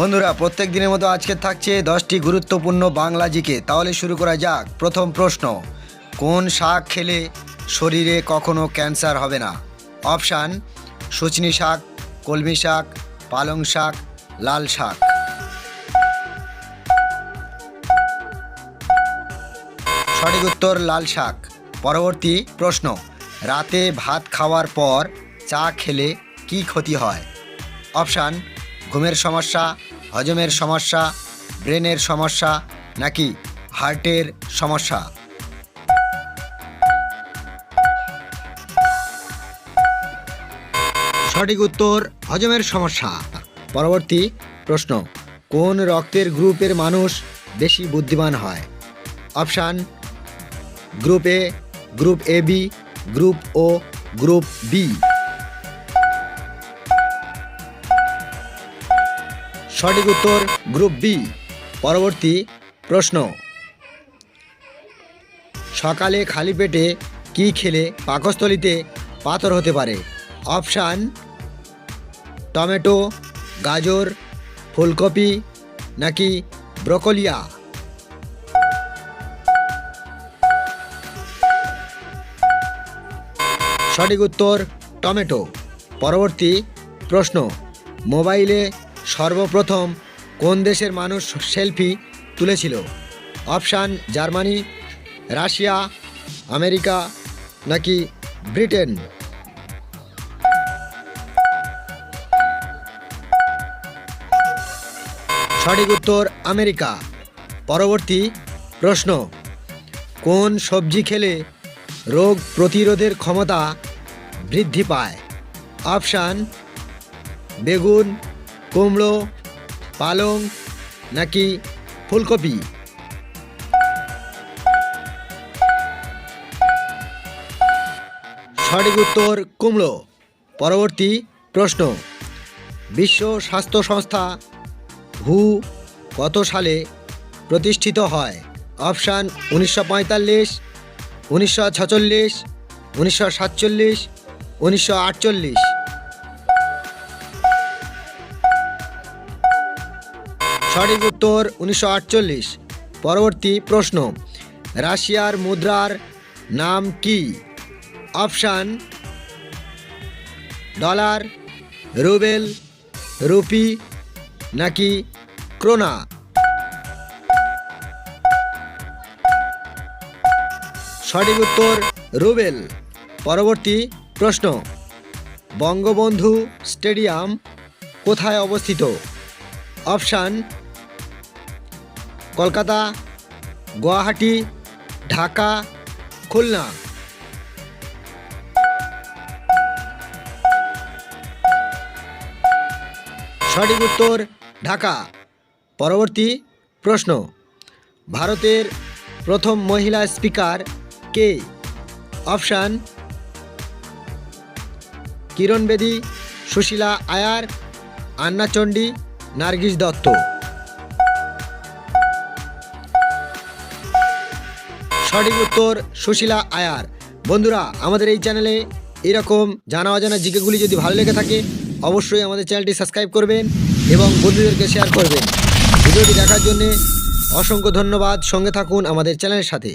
বন্ধুরা, প্রত্যেক দিনের মতো আজকে থাকছে দশটি গুরুত্বপূর্ণ বাংলা জিকে। তাহলে শুরু করা যাক। প্রথম প্রশ্ন, কোন শাক খেলে শরীরে কখনো ক্যান্সার হবে না? অপশান সজনি শাক, কলমি শাক, পালং শাক, লাল শাক। সঠিক উত্তর, লাল শাক। পরবর্তী প্রশ্ন, রাতে ভাত খাওয়ার পর চা খেলে কি ক্ষতি হয়? অপশান, ঘুমের সমস্যা হজমের সমস্যা, ব্রেনের সমস্যা নাকি হার্টের সমস্যা? সঠিক উত্তর, হজমের সমস্যা। পরবর্তী প্রশ্ন, কোন রক্তের গ্রুপের মানুষ বেশি বুদ্ধিমান হয়? Option, group A group A B, group O, group B. সঠিক উত্তর গ্রুপ বি। পরবর্তী প্রশ্ন। সকালে খালি পেটে কি খেলে পাকস্থলিতে পাথর হতে পারে? অপশান, টমেটো, গাজর, ফুলকপি নাকি ব্রোকলিয়া? সঠিক উত্তর টমেটো। পরবর্তী প্রশ্ন, মোবাইলে সর্বপ্রথম কোন দেশের মানুষ সেলফি তুলেছিল? অপশান জার্মানি, রাশিয়া, আমেরিকা নাকি ব্রিটেন? সঠিক উত্তর আমেরিকা। পরবর্তী প্রশ্ন, কোন সবজি খেলে রোগ প্রতিরোধের ক্ষমতা বৃদ্ধি পায়? অপশান, বেগুন কুমড়ো, পালং নাকি ফুলকপি? সঠিক উত্তর কুমড়ো। পরবর্তী প্রশ্ন। বিশ্ব স্বাস্থ্য সংস্থা হু কত সালে প্রতিষ্ঠিত হয়? অপশান উনিশশো পঁয়তাল্লিশ, উনিশশো ছচল্লিশ, উনিশশো সাতচল্লিশ, উনিশশো আটচল্লিশ। সঠিক উত্তর উনিশশো আটচল্লিশ। পরবর্তী প্রশ্ন, রাশিয়ার মুদ্রার নাম কি? অপশান, ডলার, রুবেল, রুপি নাকি ক্রোনা? সঠিক উত্তর, রুবেল। পরবর্তী প্রশ্ন, বঙ্গবন্ধু স্টেডিয়াম কোথায় অবস্থিত? অপশান কলকাতা, গুয়াহাটি, ঢাকা, খুলনা। সঠিক উত্তর, ঢাকা। পরবর্তী প্রশ্ন। ভারতের প্রথম মহিলা স্পিকার কে? অপশান কিরণ বেদী সুশীলা আয়ার, আন্না চণ্ডী, নার্গিস দত্ত। সঠিক উত্তর সুশীলা আয়ার। বন্ধুরা, আমাদের এই চ্যানেলে এরকম জানা অজানা জিকেগুলি যদি ভালো লেগে থাকে, অবশ্যই আমাদের চ্যানেলটি সাবস্ক্রাইব করবেন এবং বন্ধুদেরকে শেয়ার করবেন। ভিডিওটি দেখার জন্যে অসংখ্য ধন্যবাদ। সঙ্গে থাকুন আমাদের চ্যানেলের সাথে।